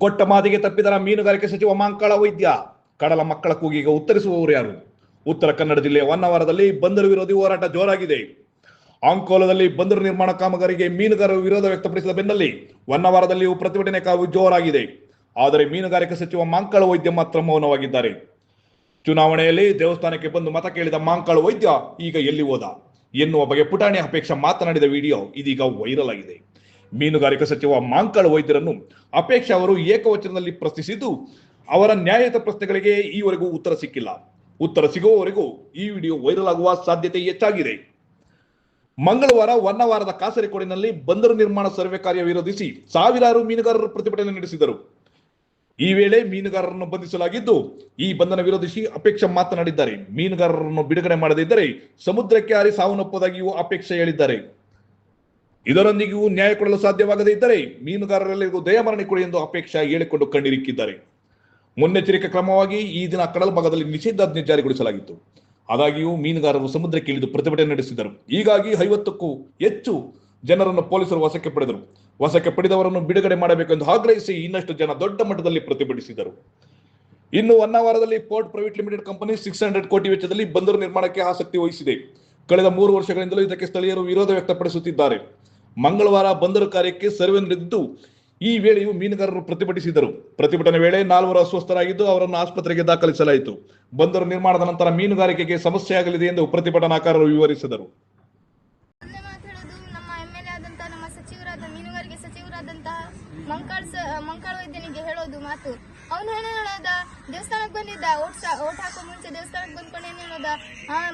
ಕೊಟ್ಟ ಮಾತಿಗೆ ತಪ್ಪಿದರ ಮೀನುಗಾರಿಕೆ ಸಚಿವ ಮಾಂಕಾಳ ವೈದ್ಯ. ಕಡಲ ಮಕ್ಕಳ ಕೂಗಿಗೆ ಉತ್ತರಿಸುವವರು ಯಾರು? ಉತ್ತರ ಕನ್ನಡ ಜಿಲ್ಲೆಯ ಹೊನ್ನಾವರದಲ್ಲಿ ಬಂದರು ವಿರೋಧಿ ಹೋರಾಟ ಜೋರಾಗಿದೆ. ಅಂಕೋಲದಲ್ಲಿ ಬಂದರು ನಿರ್ಮಾಣ ಕಾಮಗಾರಿಗೆ ಮೀನುಗಾರರು ವಿರೋಧ ವ್ಯಕ್ತಪಡಿಸಿದ ಬೆನ್ನಲ್ಲಿ ಹೊನ್ನಾವರದಲ್ಲಿಯೂ ಪ್ರತಿಭಟನೆ ಕಾವು ಜೋರಾಗಿದೆ. ಆದರೆ ಮೀನುಗಾರಿಕೆ ಸಚಿವ ಮಾಂಕಾಳ ವೈದ್ಯ ಮಾತ್ರ ಮೌನವಾಗಿದ್ದಾರೆ. ಚುನಾವಣೆಯಲ್ಲಿ ದೇವಸ್ಥಾನಕ್ಕೆ ಬಂದು ಮತ ಕೇಳಿದ ಮಾಂಕಳ ವೈದ್ಯ ಈಗ ಎಲ್ಲಿ ಹೋದ? ಎನ್ನುವ ಬಗ್ಗೆ ಪುಟಾಣಿ ಅಪೇಕ್ಷ ಮಾತನಾಡಿದ ವಿಡಿಯೋ ಇದೀಗ ವೈರಲ್ ಆಗಿದೆ. ಮೀನುಗಾರಿಕೆ ಸಚಿವ ಮಾಂಕಳ ವೈದ್ಯರನ್ನು ಅಪೇಕ್ಷ ಅವರು ಏಕವಚನದಲ್ಲಿ ಪ್ರಶ್ನಿಸಿದ್ದು, ಅವರ ನ್ಯಾಯಯುತ ಪ್ರಶ್ನೆಗಳಿಗೆ ಈವರೆಗೂ ಉತ್ತರ ಸಿಕ್ಕಿಲ್ಲ. ಉತ್ತರ ಸಿಗುವವರೆಗೂ ಈ ವಿಡಿಯೋ ವೈರಲ್ ಆಗುವ ಸಾಧ್ಯತೆ ಹೆಚ್ಚಾಗಿದೆ. ಮಂಗಳವಾರ ಹೊನ್ನವಾರದ ಕಾಸರಕೋಡಿನಲ್ಲಿ ಬಂದರು ನಿರ್ಮಾಣ ಸರ್ವೆ ಕಾರ್ಯ ವಿರೋಧಿಸಿ ಸಾವಿರಾರು ಮೀನುಗಾರರು ಪ್ರತಿಭಟನೆ ನಡೆಸಿದರು. ಈ ವೇಳೆ ಮೀನುಗಾರರನ್ನು ಬಂಧಿಸಲಾಗಿದ್ದು, ಈ ಬಂಧನ ವಿರೋಧಿಸಿ ಅಪೇಕ್ಷ ಮಾತನಾಡಿದ್ದಾರೆ. ಮೀನುಗಾರರನ್ನು ಬಿಡುಗಡೆ ಮಾಡದಿದ್ದರೆ ಸಮುದ್ರಕ್ಕೆ ಹಾರಿ ಸಾವನ್ನಪ್ಪದಾಗಿಯೂ ಅಪೇಕ್ಷೆ ಹೇಳಿದ್ದಾರೆ. ಇದರೊಂದಿಗೆಯೂ ನ್ಯಾಯ ಕೊಡಲು ಸಾಧ್ಯವಾಗದೇ ಇದ್ದರೆ ಮೀನುಗಾರರೆಲ್ಲರಿಗೂ ದಯಾಮರಣೆ ಕೊಡಿ ಎಂದು ಅಪೇಕ್ಷ ಹೇಳಿಕೊಂಡು ಕಣ್ಣಿರಿಕ್ಕಿದ್ದಾರೆ. ಮುನ್ನೆಚ್ಚರಿಕೆ ಕ್ರಮವಾಗಿ ಈ ದಿನ ಕಡಲ ಭಾಗದಲ್ಲಿ ನಿಷೇಧಾಜ್ಞೆ ಜಾರಿಗೊಳಿಸಲಾಗಿತ್ತು. ಆದಾಗ್ಯೂ ಮೀನುಗಾರರು ಸಮುದ್ರಕ್ಕೆ ಇಳಿದು ಪ್ರತಿಭಟನೆ ನಡೆಸಿದರು ಹೀಗಾಗಿ ಐವತ್ತಕ್ಕೂ ಹೆಚ್ಚು ಜನರನ್ನು ಪೊಲೀಸರು ವಶಕ್ಕೆ ಪಡೆದರು. ವಶಕ್ಕೆ ಪಡೆದವರನ್ನು ಬಿಡುಗಡೆ ಮಾಡಬೇಕೆಂದು ಆಗ್ರಹಿಸಿ ಇನ್ನಷ್ಟು ಜನ ದೊಡ್ಡ ಮಟ್ಟದಲ್ಲಿ ಪ್ರತಿಭಟಿಸಿದರು ಇನ್ನು ಹೊನ್ನಾವರದಲ್ಲಿ port private limited company six hundred crore ವೆಚ್ಚದಲ್ಲಿ ಬಂದರು ನಿರ್ಮಾಣಕ್ಕೆ ಆಸಕ್ತಿ ವಹಿಸಿದೆ. ಕಳೆದ ಮೂರು ವರ್ಷಗಳಿಂದಲೂ ಇದಕ್ಕೆ ಸ್ಥಳೀಯರು ವಿರೋಧ ವ್ಯಕ್ತಪಡಿಸುತ್ತಿದ್ದಾರೆ. ಮಂಗಳವಾರ ಬಂದರು ಕಾರ್ಯಕ್ಕೆ ಸರ್ವೆ ನಡೆದಿದ್ದು, ಈ ವೇಳೆಯೂ ಮೀನುಗಾರರು ಪ್ರತಿಭಟಿಸಿದರು. ಪ್ರತಿಭಟನೆ ವೇಳೆ ನಾಲ್ವರು ಅಸ್ವಸ್ಥರಾಗಿದ್ದು, ಅವರನ್ನು ಆಸ್ಪತ್ರೆಗೆ ದಾಖಲಿಸಲಾಯಿತು. ಬಂದರು ನಿರ್ಮಾಣದ ನಂತರ ಮೀನುಗಾರಿಕೆಗೆ ಸಮಸ್ಯೆಯಾಗಲಿದೆ ಎಂದು ಪ್ರತಿಭಟನಾಕಾರರು ವಿವರಿಸಿದರು. ಮಂಕಾಳ್ ಮಂಕಾಳ್ ಹೇಳೋದು ಮಾತು. ಅವನು ಹೇಳೋದ? ದೇವಸ್ಥಾನಕ್ಕೆ ಬಂದಿದ್ದ, ಓಟ್ ಓಟ್ ಹಾಕೋ ಮುಂಚೆ ದೇವಸ್ಥಾನಕ್ಕೆ ಬಂದ್ಕೊಂಡು ಏನು ಹೇಳೋದ?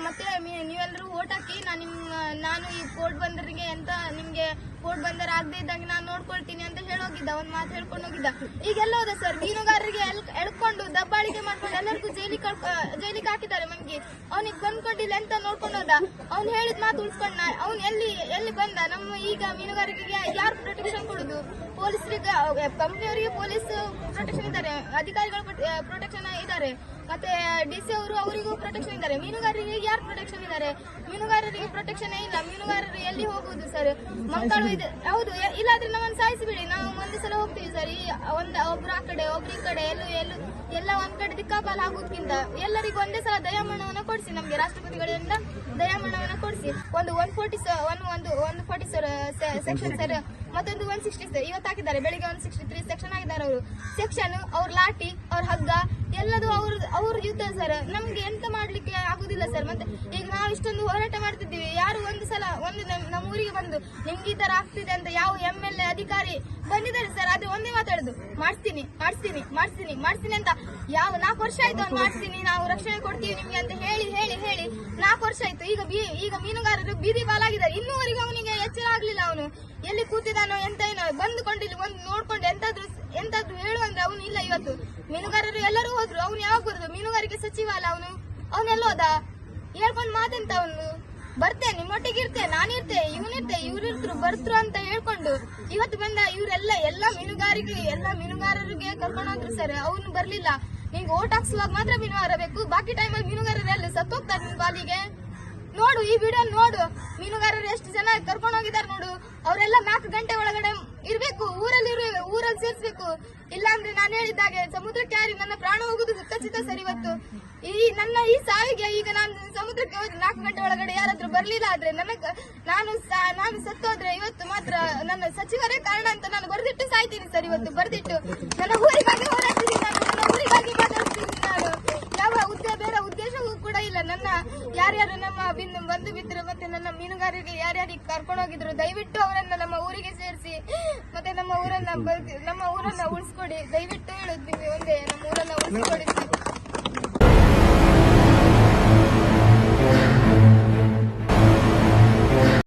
ಮತ್ತೆ ನೀವೆಲ್ಲರೂ ಓಟ್ ಹಾಕಿ, ನಾನು ನಿಮ್ಮ ನಾನು ಈ ಕೋರ್ಟ್ ಬಂದರಿಗೆ ಅಂತ ನಿಮ್ಗೆ ಬಂದರ ಆಗದೆ ಇದ್ದಾಗ ನಾನು ನೋಡ್ಕೊಳ್ತೀನಿ ಅಂತ ಹೇಳೋಗಿದ್ದ ಒಂದ್ ಮಾತು ಹೇಳ್ಕೊಂಡು ಹೋಗಿದ್ದ. ಈಗೆಲ್ಲ ಹೋದ ಸರ್ ಮೀನುಗಾರರಿಗೆ ಎಳ್ಕೊಂಡು ದಬ್ಬಾಳಿಕೆ ಮಾಡ್ಕೊಂಡು ಎಲ್ಲರಿಗೂ ಜೈಲಿಗೆ ಕಳ್ಕೊ ಜೈಲಿಗೆ ಹಾಕಿದ್ದಾರೆ ಮನ್ಗೆ ಅವನಿಗೆ ಬಂದ್ಕೊಂಡಿಲ್ಲ ಅಂತ ನೋಡ್ಕೊಂಡು ಹೋದ. ಅವ್ನು ಹೇಳಿದ ಮಾತು ಉಳ್ಸ್ಕೊಂಡ ಅವ್ನು ಎಲ್ಲಿ ಎಲ್ಲಿ ಬಂದ? ನಮ್ಮ ಈಗ ಮೀನುಗಾರರಿಗೆ ಯಾರು ಪ್ರೊಟೆಕ್ಷನ್ ಕೊಡುದು? ಪೊಲೀಸರಿಗೆ ಕಂಪ್ನಿಯವರಿಗೆ ಪೊಲೀಸ್ ಪ್ರೊಟೆಕ್ಷನ್ ಇದ್ದಾರೆ. ಅಧಿಕಾರಿಗಳು ಪ್ರೊಟೆಕ್ಷನ್ ಇದ್ದಾರೆ. ಮತ್ತೆ ಡಿ ಸಿ ಅವರು ಅವರಿಗೂ ಪ್ರೊಟೆಕ್ಷನ್ ಇದ್ದಾರೆ. ಮೀನುಗಾರರಿಗೆ ಯಾರು ಪ್ರೊಟೆಕ್ಷನ್ ಇದ್ದಾರೆ? ಮೀನುಗಾರರಿಗೆ ಪ್ರೊಟೆಕ್ಷನ್ ಇಲ್ಲ. ಮೀನುಗಾರರು ಎಲ್ಲಿ ಹೋಗುವುದು ಸರ್ ಮಕ್ಕಳು ಇದೆ. ಹೌದು ಇಲ್ಲಾದ್ರೆ ನಮ್ಮನ್ನು ಸಾಯಿಸಿಬಿಡಿ. ನಾವು ಒಂದೇ ಸಲ ಹೋಗ್ತೀವಿ ಸರ್ ಈ ಒಂದ್ ಒಬ್ರು ಆ ಕಡೆ, ಒಬ್ರು ಈ ಕಡೆ, ಎಲ್ಲೂ ಎಲ್ಲೂ ಎಲ್ಲ ಒಂದ್ ಕಡೆ ದಿಕ್ಕಾಪಾಲ್ ಆಗೋದ್ಕಿಂತ ಎಲ್ಲರಿಗೂ ಒಂದೇ ಸಲ ದಯಾಮರಣವನ್ನು ಕೊಡಿಸಿ ನಮ್ಗೆ ರಾಷ್ಟ್ರಪತಿಗಳಿಂದ ಕೊಡಿಸಿ ಒಂದು ಒನ್ ಫೋರ್ಟಿ ಒನ್ ಒಂದು one forty sir section sir ಮತ್ತೊಂದು ಒನ್ ಸಿಕ್ಸ್ಟಿ ಇವತ್ತು ಹಾಕಿದ್ದಾರೆ. ಬೆಳಿಗ್ಗೆ ಒನ್ ಸಿಕ್ಸ್ಟಿ ತ್ರೀ ಸೆಕ್ಷನ್ ಆಗಿದ್ದಾರೆ ಅವರು. ಸೆಕ್ಷನ್ ಅವ್ರ ಲಾಠಿ, ಅವ್ರ ಹಗ್ಗ, ಎಲ್ಲದು ಅವ್ರ ಅವ್ರ ಯುದ್ಧ ಸರ್ ನಮ್ಗೆ ಎಂತ ಮಾಡ್ಲಿಕ್ಕೆ ಆಗುದಿಲ್ಲ ಸರ್ ಮತ್ತೆ ಈಗ ನಾವು ಇಷ್ಟೊಂದು ಹೋರಾಟ ಮಾಡ್ತಿದ್ದೀವಿ. ಯಾರು ಒಂದು ಸಲ, ಒಂದು ನಮ್- ನಮ್ಮ ಊರಿಗೆ ಬಂದು, ನಿಮ್ಗೆ ಈ ತರ ಆಗ್ತಿದೆ ಅಂತ ಯಾವ ಎ ಅಧಿಕಾರಿ ಬಂದಿದ್ದಾರೆ ಸರ್ ಮಾಡ್ತೀನಿ. ಮಾತಾಡುದು ಮಾಡಿಸ್ತೀನಿ ಮಾಡಿಸ್ತೀನಿ ಮಾಡಿಸ್ತೀನಿ ಅಂತ. ಯಾವ ನಾಲ್ಕು ವರ್ಷ ಆಯ್ತು ಅವ್ನು ಮಾಡಿಸ್ತೀನಿ ನಾವು ರಕ್ಷಣೆ ಕೊಡ್ತೀವಿ ನಿಮ್ಗೆ ಅಂತ ಹೇಳಿ ಹೇಳಿ ಹೇಳಿ. ನಾಲ್ಕು ವರ್ಷ ಆಯ್ತು. ಈಗ ಬೀ- ಈಗ ಮೀನುಗಾರರು ಬೀದಿ ಪಾಲಾಗಿದ್ದಾರೆ. ಇನ್ನೂವರೆಗೂ ಅವನಿಗೆ ಎಚ್ಚರ ಆಗ್ಲಿಲ್ಲ ಅವನು. ಎಲ್ಲಿ ಕೂತಿದಾನೋ ಎಂತ ಏನೋ, ಬಂದುಕೊಂಡು ಇಲ್ಲಿ ಒಂದು ನೋಡ್ಕೊಂಡು ಎಂತಾದ್ರು ಎಂತಾದ್ರು ಹೇಳು ಅಂದ್ರೆ ಅವನು ಇಲ್ಲ ಇವತ್ತು. ಮೀನುಗಾರರು ಎಲ್ಲರೂ ಹೋದ್ರು. ಅವ್ನು ಯಾವಾಗ ಬರುದು? ಮೀನುಗಾರಿಕೆ ಸಚಿವ ಅಲ್ಲ ಅವನು. ಅವನೆಲ್ಲ ಹೋದ? ಹೇಳ್ಕೊಂಡು ಮಾತೆಂತ ಅವನು. ಬರ್ತೆ, ನಿಮ್ಮೊಟ್ಟಿಗೆ ಇರ್ತೆ ನಾನಿರ್ತೆ ಇವನಿರ್ತೆ ಇವ್ರಿರ್ತರು ಬರ್ತರು ಅಂತ ಹೇಳ್ಕೊಂಡು ಇವತ್ತು ಬಂದ ಇವರೆಲ್ಲ, ಎಲ್ಲ ಮೀನುಗಾರಿಕೆ, ಎಲ್ಲ ಮೀನುಗಾರರಿಗೆ ಕರ್ಕೊಂಡು ಹೋದ್ರು ಸರ್. ಅವನು ಬರ್ಲಿಲ್ಲ. ನಿಂಗೆ ಓಟ್ ಹಾಕ್ಸುವಾಗ ಮಾತ್ರ ಮೀನುಗಾರ ಬೇಕು. ಬಾಕಿ ಟೈಮಲ್ಲಿ ಮೀನುಗಾರರು ಎಲ್ಲ ಸತ್ತೋಗ್ತಾರೆ ನಿನ್ ಬಾಲಿಗೆ. ನೋಡು, ಈ ವಿಡಿಯೋ ನೋಡು. ಮೀನುಗಾರರು ಎಷ್ಟು ಜನ ಕರ್ಕೊಂಡು ಹೋಗಿದ್ದಾರೆ ನೋಡು. ಅವರೆಲ್ಲ ನಾಲ್ಕು ಗಂಟೆ ಒಳಗಡೆ ಇರ್ಬೇಕು. ಊರಲ್ಲಿ ಊರಲ್ಲಿ ಸೇರ್ಸ್ಬೇಕು. ಇಲ್ಲಾಂದ್ರೆ ನಾನು ಹೇಳಿದ್ದಾಗೆ ಸಮುದ್ರಕ್ಕೆ ಹಾರಿ ನನ್ನ ಪ್ರಾಣ ಹೋಗುದು ಖಚಿತ ಸರ್ ಇವತ್ತು. ಈ ನನ್ನ ಈ ಸಾವಿಗೆ ಈಗ ನಾನು ಸಮುದ್ರಕ್ಕೆ ಹೋಗಿ ನಾಲ್ಕು ಗಂಟೆ ಒಳಗಡೆ ಯಾರಾದ್ರೂ ಬರ್ಲಿಲ್ಲ ಆದ್ರೆ ನನಗ, ನಾನು ನಾನು ಸತ್ತೋದ್ರೆ ಇವತ್ತು ಮಾತ್ರ ನನ್ನ ಸಚಿವರೇ ಕಾರಣ ಅಂತ ನಾನು ಬರೆದಿಟ್ಟು ಸಾಯ್ತೀನಿ ಸರ್, ಇವತ್ತು ಬರ್ದಿಟ್ಟು. ನನ್ನ ಊರಿಗಾಗಿ ಹೋರಾಡ್ತಿದ್ದೀನಿ ನಾನು ಊರಿಗಾಗಿ ಮಾತಾಡ್ತೀನಿ ನಾನು. ಯಾವ ಉದ್ದೇ, ಬೇರೆ ಉದ್ದೇಶವೂ ಕೂಡ ಇಲ್ಲ. ನನ್ನ ಯಾರ್ಯಾರು ನಮ್ಮ ಬಿಂದು ಬಂದು ಮಿತ್ರರು ಮತ್ತೆ ನನ್ನ ಮೀನುಗಾರರಿಗೆ ಯಾರ್ಯಾರಿಗೆ ಕರ್ಕೊಂಡು ಹೋಗಿದ್ರು, ದಯವಿಟ್ಟು ಅವರನ್ನ ನಮ್ಮ ಊರಿಗೆ ಸೇರಿಸಿ. ಮತ್ತೆ ನಮ್ಮ ಊರನ್ನ ನಮ್ಮ ಊರನ್ನ ಉಳಿಸ್ಕೊಡಿ. ದಯವಿಟ್ಟು ಹೇಳುತ್ತೀವಿ ಒಂದೇ, ನಮ್ಮ ಊರನ್ನ ಉಳಿಸ್ಕೊಡಿ.